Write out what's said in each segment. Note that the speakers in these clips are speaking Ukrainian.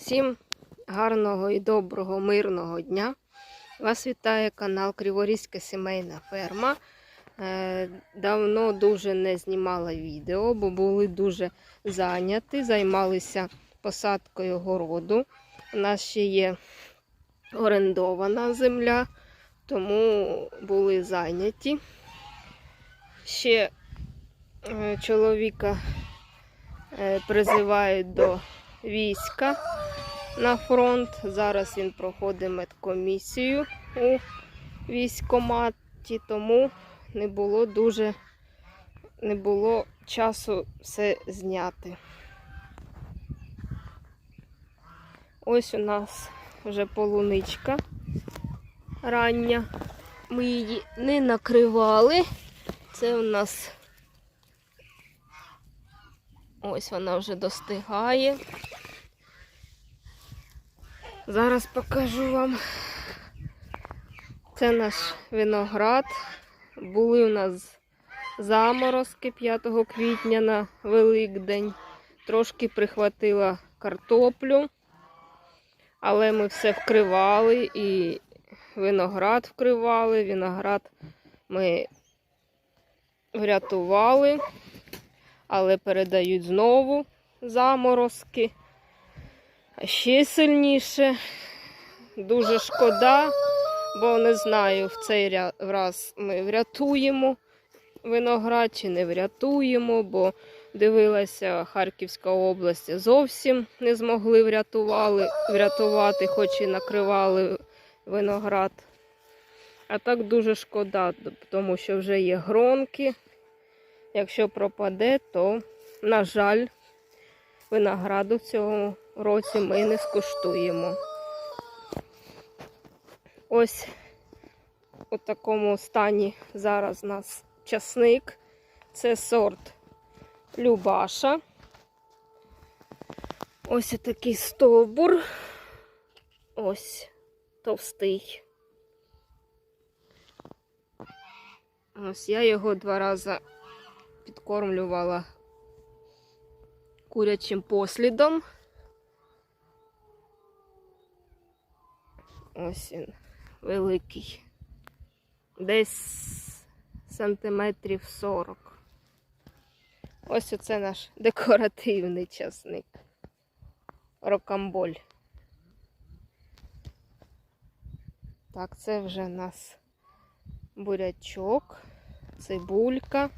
Всім гарного і доброго, мирного дня. Вас вітає канал Криворізька сімейна ферма. Е, Давно дуже не знімала відео, бо були дуже зайняті, займалися посадкою городу. У нас ще є орендована земля, тому були зайняті. Ще е, чоловіка е, призивають до війська на фронт. Зараз він проходить медкомісію у військкоматі, тому не було дуже не було часу все зняти. Ось у нас вже полуничка рання. Ми її не накривали. Це у нас ось вона вже достигає. Зараз покажу вам. Це наш виноград. Були у нас заморозки 5 квітня на Великдень. Трошки прихватила картоплю, але ми все вкривали і виноград вкривали. Виноград ми врятували, але передають знову заморозки. Ще сильніше. Дуже шкода, бо не знаю, в цей раз ми врятуємо виноград чи не врятуємо, бо дивилася Харківська область зовсім не змогли врятували, врятувати, хоч і накривали виноград. А так дуже шкода, тому що вже є гронки. Якщо пропаде, то, на жаль, винограду в цьому році ми не скуштуємо. Ось у такому стані зараз у нас часник. Це сорт Любаша. Ось такий стовбур. Ось товстий. Ось я його два рази підкормлювала курячим послідом. Ось він великий. Десь сантиметрів 40. Ось оце наш декоративний часник. Рокамболь. Так, це вже у нас бурячок, цибулька.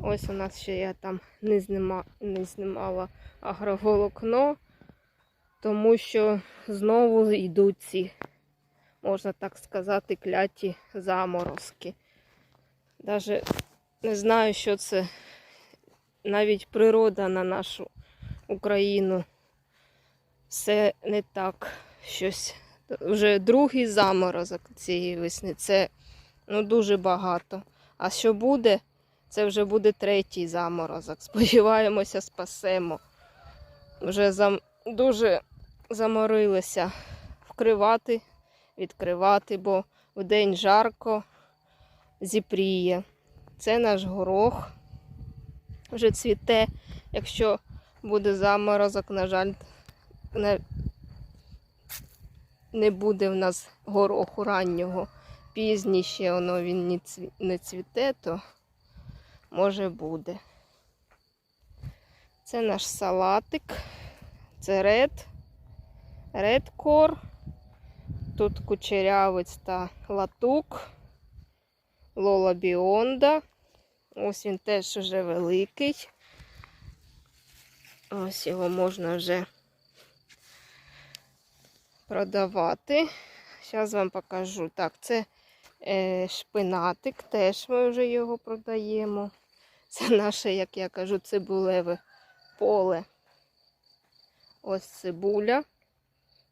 Ось у нас ще я там не, знима, не знімала агроволокно, тому що знову йдуть ці, можна так сказати, кляті заморозки. Даже не знаю, що це навіть природа на нашу Україну. Все не так. Щось вже другий заморозок цієї весни. Це ну, дуже багато. А що буде? Це вже буде третій заморозок. Сподіваємося, спасемо. Вже зам... дуже заморилися вкривати, відкривати, бо вдень жарко зіпріє. Це наш горох. Вже цвіте. Якщо буде заморозок, на жаль, не, буде в нас гороху раннього. Пізніше воно він не цвіте, то може буде. Це наш салатик. Це ред. Редкор. Тут кучерявець та латук. Лола Біонда. Ось він теж вже великий. Ось його можна вже продавати. Зараз вам покажу. Так, це е, шпинатик, теж ми вже його продаємо. Це наше, як я кажу, цибулеве поле. Ось цибуля.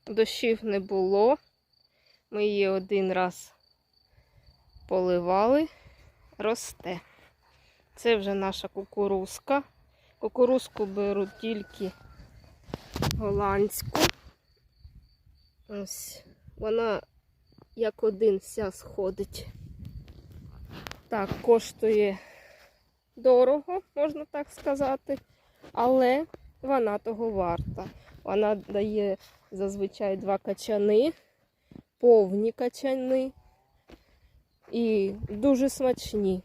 Дощів не було. Ми її один раз поливали, росте. Це вже наша кукурузка. Кукурузку беру тільки голландську. Ось вона як один вся сходить. Так, коштує дорого, можна так сказати. Але вона того варта. Вона дає зазвичай два качани, повні качани і дуже смачні.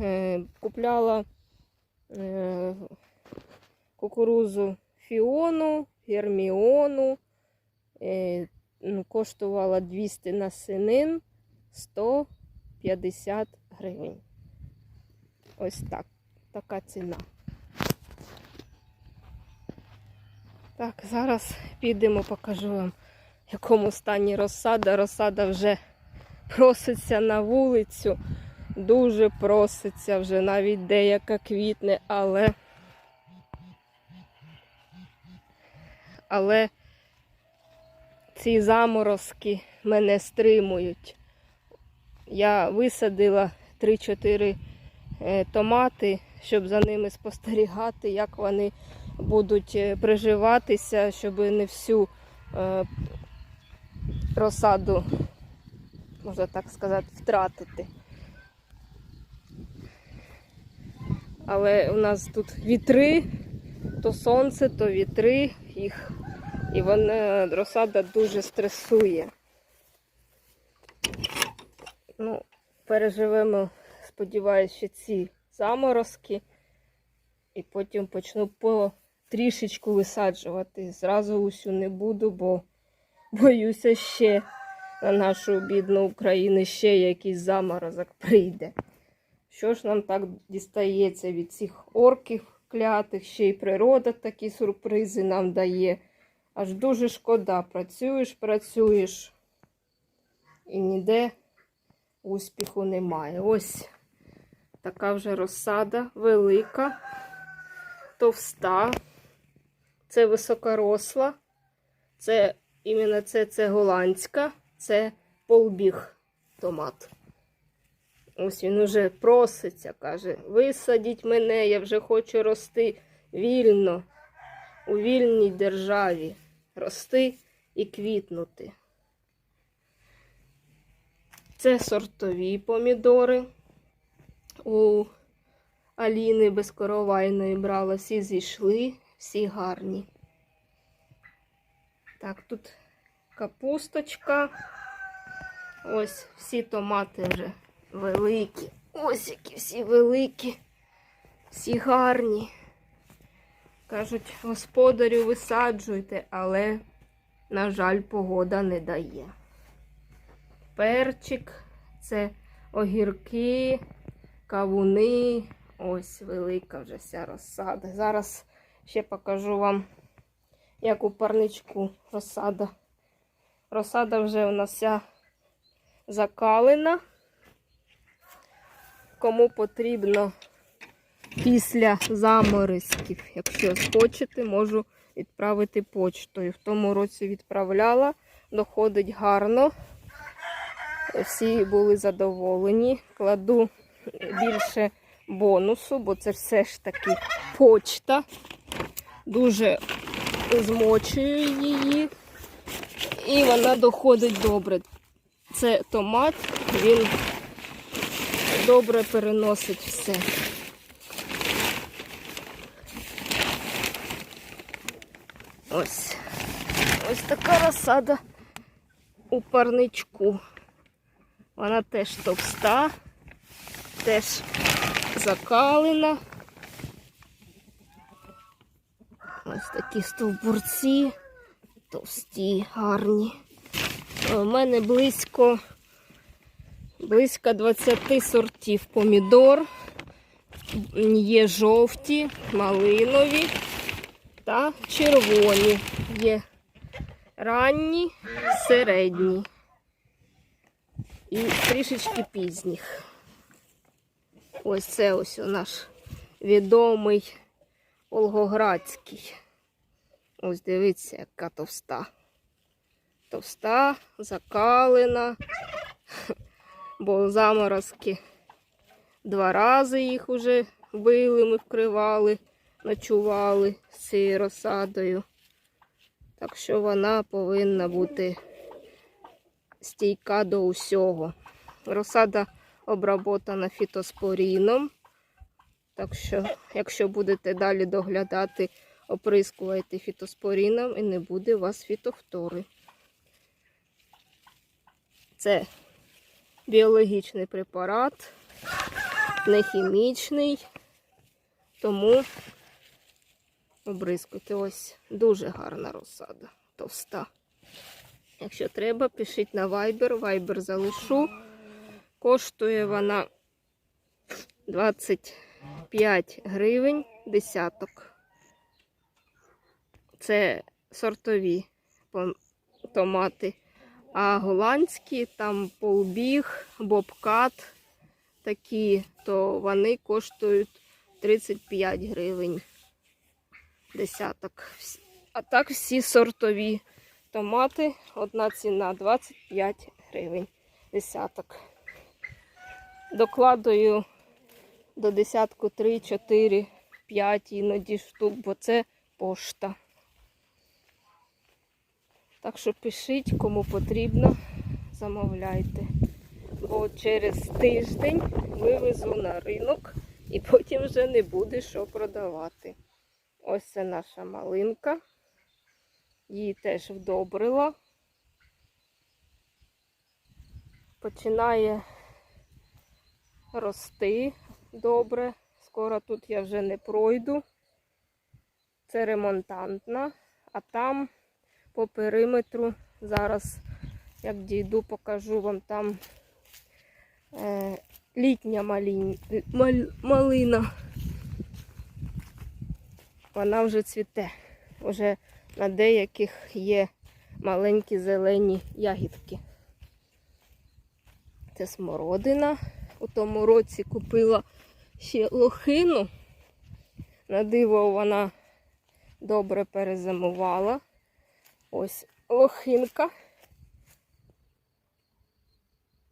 Е, Купляла е, кукурузу фіону, герміону. Е, ну, Коштувала 200 насинин 150 гривень. Ось так. Така ціна. Так, зараз підемо, покажу вам, в якому стані розсада. Розсада вже проситься на вулицю. Дуже проситься вже навіть деяка квітне, але. Але ці заморозки мене стримують. Я висадила 3-4 е, томати, щоб за ними спостерігати, як вони будуть е, приживатися, щоб не всю е, розсаду, можна так сказати, втратити. Але у нас тут вітри, то сонце, то вітри, їх, і вона розсада дуже стресує. Ну, переживемо, сподіваюся, ці заморозки. І потім почну по трішечку висаджувати. Зразу усю не буду, бо боюся ще на нашу бідну Україну ще якийсь заморозок прийде. Що ж нам так дістається від цих орків клятих, ще й природа такі сюрпризи нам дає. Аж дуже шкода. Працюєш, працюєш і ніде успіху немає. Ось така вже розсада велика, товста. Це високоросла. Це іменно це, це голландська, це полбіг томат. Ось він уже проситься, каже, висадіть мене, я вже хочу рости вільно, у вільній державі. Рости і квітнути. Це сортові помідори. У Аліни безкоровайної брала, всі зійшли, всі гарні. Так, тут капусточка. Ось всі томати вже великі. Ось які всі великі, всі гарні. Кажуть, господарю висаджуйте, але, на жаль, погода не дає. Перчик, це огірки, кавуни. Ось велика вже вся розсада. Зараз ще покажу вам, як у парничку розсада. Розсада вже у нас вся закалена. Кому потрібно після заморозків, якщо схочете, можу відправити почтою. В тому році відправляла, доходить гарно. Всі були задоволені. Кладу більше бонусу, бо це все ж таки почта. Дуже змочую її. І вона доходить добре. Це томат, він добре переносить все. Ось. Ось така розсада у парничку. Вона теж товста, теж закалена. Ось такі стовбурці, товсті, гарні. У мене близько, близько 20 сортів помідор. Є жовті, малинові та червоні. Є ранні, середні і трішечки пізніх. Ось це ось наш відомий Волгоградський. Ось дивіться, яка товста. Товста, закалена, бо заморозки два рази їх вже били, ми вкривали, ночували з цією розсадою. Так що вона повинна бути стійка до усього. Розсада обработана фітоспоріном. Так що, якщо будете далі доглядати оприскуєте фітоспоріном і не буде у вас фітофтори. Це біологічний препарат, не хімічний, тому обрискуйте. Ось дуже гарна розсада, товста. Якщо треба, пишіть на Viber. Viber залишу. Коштує вона 25 гривень десяток. Це сортові томати. А голландські, там полбіг, бобкат такі, то вони коштують 35 гривень десяток. А так всі сортові томати. Одна ціна 25 гривень десяток. Докладую до десятку 3, 4, 5 іноді штук, бо це пошта. Так що пишіть, кому потрібно, замовляйте. Бо через тиждень вивезу на ринок і потім вже не буде що продавати. Ось це наша малинка. Її теж вдобрила. Починає рости добре. Скоро тут я вже не пройду. Це ремонтантна, а там по периметру зараз, як дійду, покажу вам там е, літня малін, мал, малина. Вона вже цвіте. Уже на деяких є маленькі зелені ягідки. Це смородина. У тому році купила ще лохину. На диво вона добре перезимувала. Ось лохинка.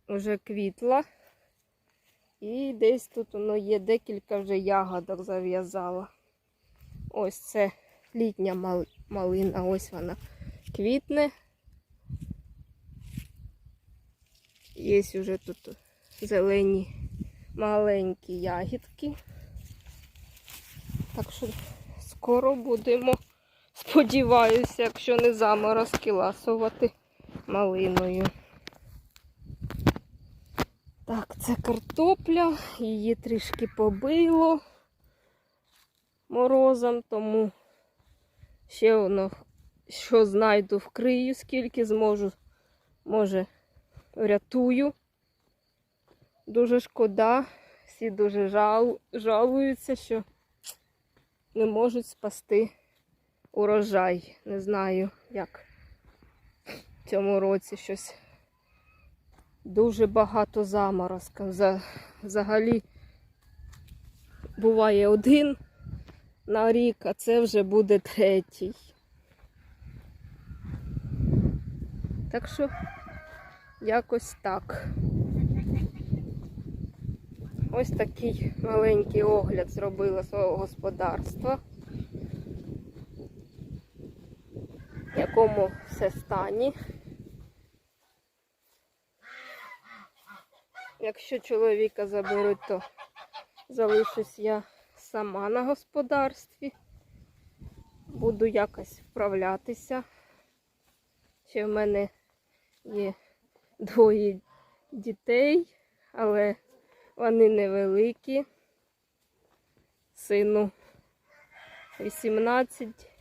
Вже квітла. І десь тут воно є декілька вже ягодок зав'язала. Ось це літня малина, ось вона квітне. Є вже тут зелені маленькі ягідки. Так що скоро будемо, сподіваюся, якщо не заморозки, ласувати малиною. Так, це картопля, її трішки побило морозом, тому ще воно, що знайду, вкрию, скільки зможу, може, врятую. Дуже шкода, всі дуже жал, жалуються, що не можуть спасти урожай. Не знаю, як в цьому році щось дуже багато заморозків. Взагалі буває один на рік, а це вже буде третій. Так що якось так. Ось такий маленький огляд зробила свого господарства, якому все стані. Якщо чоловіка заберуть, то залишусь я сама на господарстві. Буду якось вправлятися. Ще в мене є двоє дітей, але вони невеликі. Сину 18,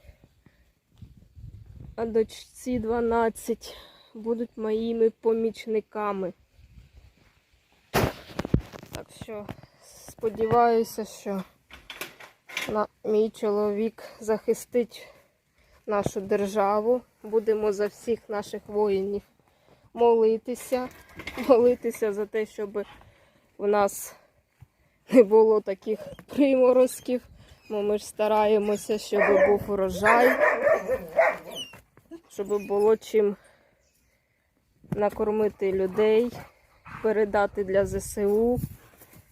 а дочці 12 будуть моїми помічниками. Так що сподіваюся, що на, мій чоловік захистить нашу державу. Будемо за всіх наших воїнів молитися, молитися за те, щоб у нас не було таких приморозків. Бо ми ж стараємося, щоб був урожай, щоб було чим накормити людей, передати для ЗСУ.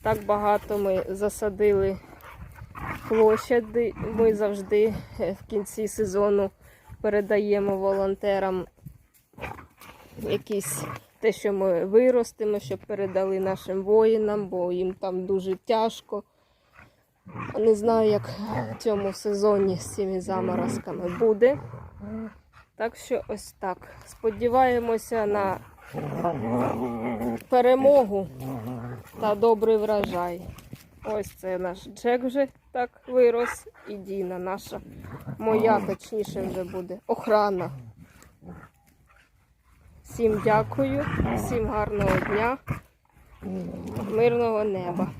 Так багато ми засадили площади. Ми завжди е, в кінці сезону передаємо волонтерам якісь те, що ми виростимо, щоб передали нашим воїнам, бо їм там дуже тяжко. Не знаю, як в цьому сезоні з цими заморозками буде. Так що ось так. Сподіваємося на перемогу та добрий врожай. Ось це наш Джек вже так вирос. І Діна наша, моя точніше вже буде охрана. Всім дякую, всім гарного дня, мирного неба.